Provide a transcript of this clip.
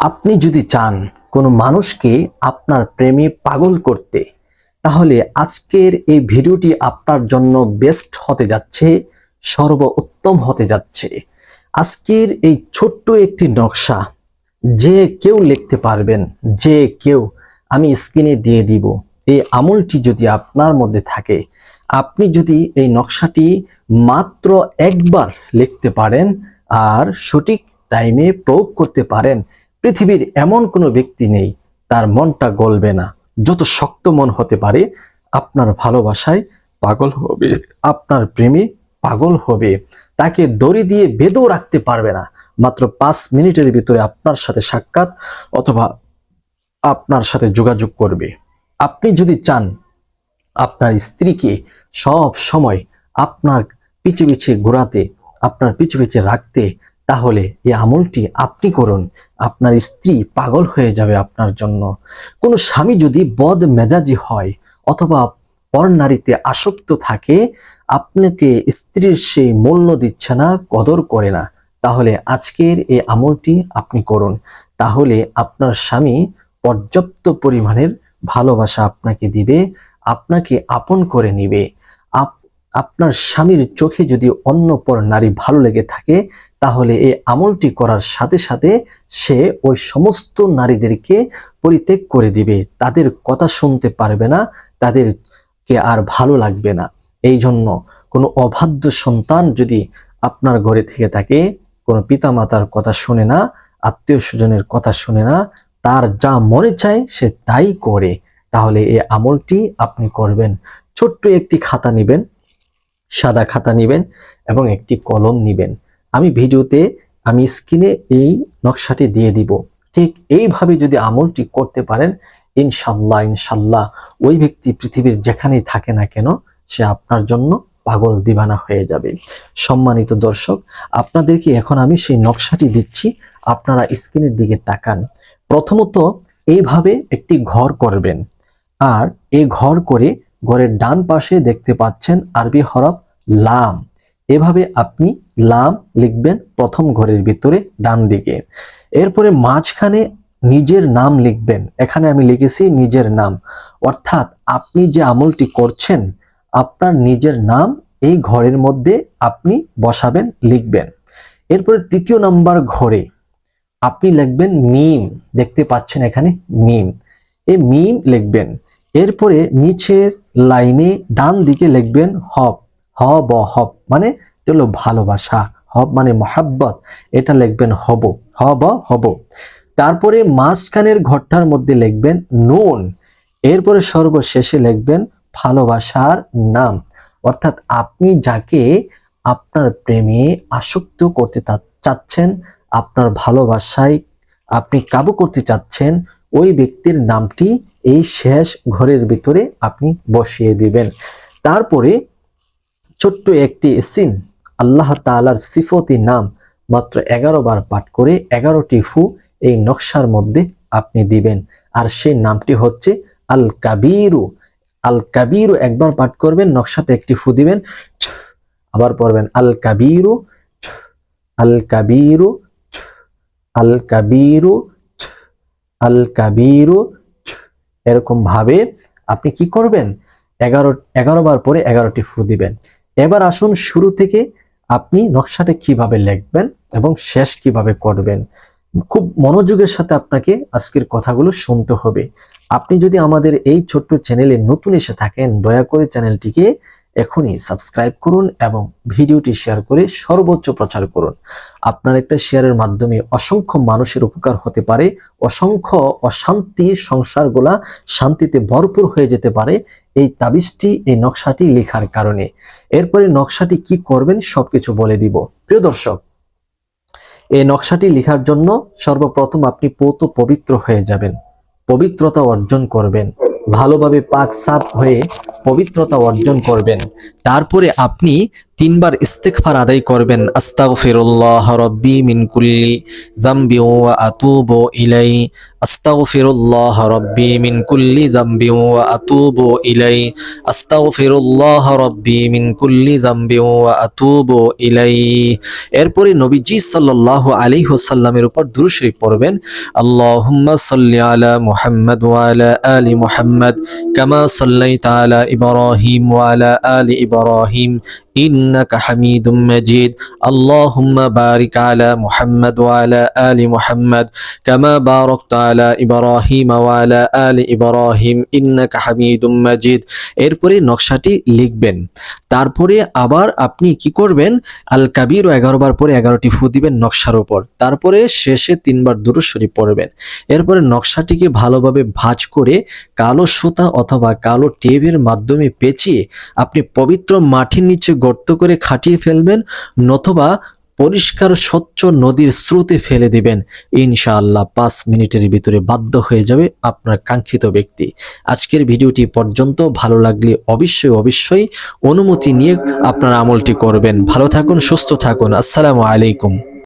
আপনি যদি চান কোনো মানুষকে আপনার প্রেমে পাগল করতে, তাহলে আজকের এই ভিডিওটি আপনার জন্য বেস্ট হতে যাচ্ছে, সর্বোত্তম হতে যাচ্ছে। আজকের এই ছোট্ট একটি নকশা, যে কেউ লিখতে পারবেন, যে কেউ আমি স্ক্রিনে দিয়ে দিব। এই আমলটি যদি আপনার মধ্যে থাকে, আপনি যদি এই নকশাটি মাত্র একবার লিখতে পারেন, আর সঠিক টাইমে প্রয়োগ করতে পারেন পৃথিবীর এমন কোনো ব্যক্তি নেই, তার মনটা গলবে না। যত শক্ত মন হতে পারে, আপনার ভালোবাসায় পাগল হবে, আপনার প্রেমে পাগল হবে। তাকে দড়ি দিয়ে বেঁধেও রাখতে পারবে না। মাত্র পাঁচ মিনিটের ভিতরে আপনার সাথে সাক্ষাৎ অথবা আপনার সাথে যোগাযোগ করবে। আপনি যদি চান, আপনার স্ত্রীকে সব সময় আপনার পিছে পিছে ঘোরাতে, আপনার পিছে পিছে রাখতে তাহলে এই আমলটি আপনি করুন। আপনার স্ত্রী পাগল হয়ে যাবে আপনার জন্য। কোনো স্বামী যদি বদ মেজাজি হয় অথবা পর নারীতে আসক্ত থাকে, আপনাকে স্ত্রীর সেই মূল্য দিচ্ছে না, কদর করে না। তাহলে আজকের এই আমলটি আপনি করুন। তাহলে আপনার স্বামী পর্যাপ্ত পরিমাণের ভালোবাসা আপনাকে দিবে, আপনাকে আপন করে নিবে। আপ- আপনার স্বামীর চোখে যদি অন্য পর নারী ভালো লেগে থাকে তাহলে এই আমলটি করার সাথে সাথে সে ওই সমস্ত নারীদেরকে পরিত্যাগ করে দিবে। তাদের কথা শুনতে পারবে না, তাদেরকে আর ভালো লাগবে না। এই জন্য কোনো অবাধ্য সন্তান যদি আপনার ঘরে থেকে থাকে, কোনো পিতামাতার কথা শুনে না আত্মীয় স্বজনের কথা শুনে না, তার যা মনে চায় সে তাই করে। তাহলে এই আমলটি আপনি করবেন। ছোট্ট একটি খাতা নেবেন, সাদা খাতা নেবেন এবং একটি কলম নেবেন। আমি ভিডিওতে, আমি স্ক্রিনে এই নকশাটি দিয়ে দিব। ঠিক এইভাবে যদি আমলটি করতে পারেন, ইনশাল্লাহ ইনশাল্লাহ ওই ব্যক্তি পৃথিবীর যেখানেই থাকে না কেন, সে আপনার জন্য পাগল দিবানা হয়ে যাবে। সম্মানিত দর্শক, আপনাদেরকে এখন আমি সেই নকশাটি দিচ্ছি, আপনারা স্ক্রিনের দিকে তাকান। প্রথমত, এইভাবে একটি ঘর করবেন। আর এই ঘর করে ঘরের ডান পাশে দেখতে পাচ্ছেন আরবি হরফ লাম। এভাবে আপনি লাম লিখবেন প্রথম ঘরের ভিতরে, ডান দিকে। এরপরে মাঝখানে নিজের নাম লিখবেন। এখানে আমি লিখেছি নিজের নাম। অর্থাৎ আপনি যে আমলটি করছেন, আপনার নিজের নাম এই ঘরের মধ্যে আপনি বসাবেন, লিখবেন। এরপরে তৃতীয় নাম্বার ঘরে আপনি লিখবেন মিম। দেখতে পাচ্ছেন এখানে মিম। এই মিম লিখবেন। এরপরে নিচের লাইনে ডান দিকে লিখবেন হব হব মানে হলো ভালোবাসা, হব মানে মহাব্বত, এটা লিখবেন হব হ ব হব। তারপরে মাঝখানের ঘরটার মধ্যে লিখবেন নুন, এরপরে সর্বশেষে লিখবেন ভালোবাসার নাম। অর্থাৎ আপনি যাকে আপনার প্রেমে আসক্ত করতে চাচ্ছেন, আপনার ভালোবাসায় আপনি কাবু করতে চাচ্ছেন, ওই ব্যক্তির নামটি এই শেষ ঘরের ভিতরে আপনি বসিয়ে দিবেন। তারপরে ছোট্ট একটি সিম আল্লাহ তাআলার সিফতি নাম মাত্র এগারো বার পাঠ করে এগারোটি ফু এই নকশার মধ্যে আপনি দিবেন। আর সেই নামটি হচ্ছে আল কাবিরু। আল কাবিরু একবার পাঠ করবেন, নকশাতে একটি ফু দিবেন, আবার পড়বেন আল কাবিরু আল কাবিরু আল কাবিরু আল কাবিরু। এরকম ভাবে আপনি কি করবেন? এগারো এগারো বার পরে এগারোটি ফু দিবেন। এবার আসুন শুরু থেকে আপনি নকশাটা কীভাবে লিখবেন এবং শেষ কীভাবে করবেন। খুব মনোযোগের সাথে আপনাকে আজকের কথাগুলো শুনতে হবে। আপনি যদি আমাদের এই ছোট্ট চ্যানেলে নতুন এসে থাকেন, দয়া করে চ্যানেলটিকে এখনই সাবস্ক্রাইব করুন এবং ভিডিওটি শেয়ার করে সর্বোচ্চ প্রচার করুন। আপনার একটা শেয়ারের মাধ্যমে অসংখ্য মানুষের উপকার হতে পারে, অসংখ্য অশান্তি সংসারগুলা শান্তিতে ভরপুর হয়ে যেতে পারে এই তাবিজটি, এই নকশাটি লেখার কারণে। এরপরে নকশাটি কি করবেন সবকিছু বলে দিব। প্রিয় দর্শক, এই নকশাটি লেখার জন্য সর্বপ্রথম আপনি পৌত পবিত্র হয়ে যাবেন, পবিত্রতা অর্জন করবেন। ভালোভাবে পাক সাফ হয়ে পবিত্রতা অর্জন করবেন। তারপরে আপনি তিনবার ইস্তেগফার আদায় করবেন। আস্তাগফিরুল্লাহ রব্বি মিন কুল্লি যামবি ওয়া আতুবু ইলাই। আস্তাগফিরুল্লাহ রব্বি মিন কুল্লি যামবি ওয়া আতুবু ইলাই। আস্তাগফিরুল্লাহ রব্বি মিন কুল্লি যামবি ওয়া আতুবু ইলাই। এরপরে নবীজি সাল্লাল্লাহু আলাইহি ওয়াসাল্লামের উপর দুরূদ পড়বেন, আল্লাহুম্মা সাল্লি আলা মুহাম্মাদ ওয়া আলা আলি মুহাম্মাদ কামা সাল্লাইতা আলা ইব্রাহিম ওয়া আলা আলি ইব্রাহিম إنك حميد مجيد اللهم بارك على محمد وعلى آل محمد كما باركت على إبراهيم وعلى آل إبراهيم إنك حميد مجيد এরপরে নকশাটি লিখবেন তারপরে আবার আপনি কি করবেন আল কাবির ও এগারো বার পরে এগারোটি ফু দিবেন নকশার উপর তারপরে শেষে তিনবার দুরুদ শরীফ পড়বেন এরপরে নকশাটিকে ভালোভাবে ভাঁজ করে কালো সুতা অথবা কালো টেপের মাধ্যমে পেঁচিয়ে আপনি পবিত্র মাটির নিচে গর্ত করে খাটিয়ে ফেলবেন নথবা পরিষ্কার স্বচ্ছ নদীর স্রোতে ফেলে দিবেন। ইনশাআল্লাহ পাঁচ মিনিটের ভিতরে বাধ্য হয়ে যাবে আপনার কাঙ্ক্ষিত ব্যক্তি। আজকের ভিডিওটি পর্যন্ত ভালো লাগলে অবশ্যই অবশ্যই অনুমতি নিয়ে আপনার আমলটি করবেন। ভালো থাকুন, সুস্থ থাকুন। আসসালামু আলাইকুম।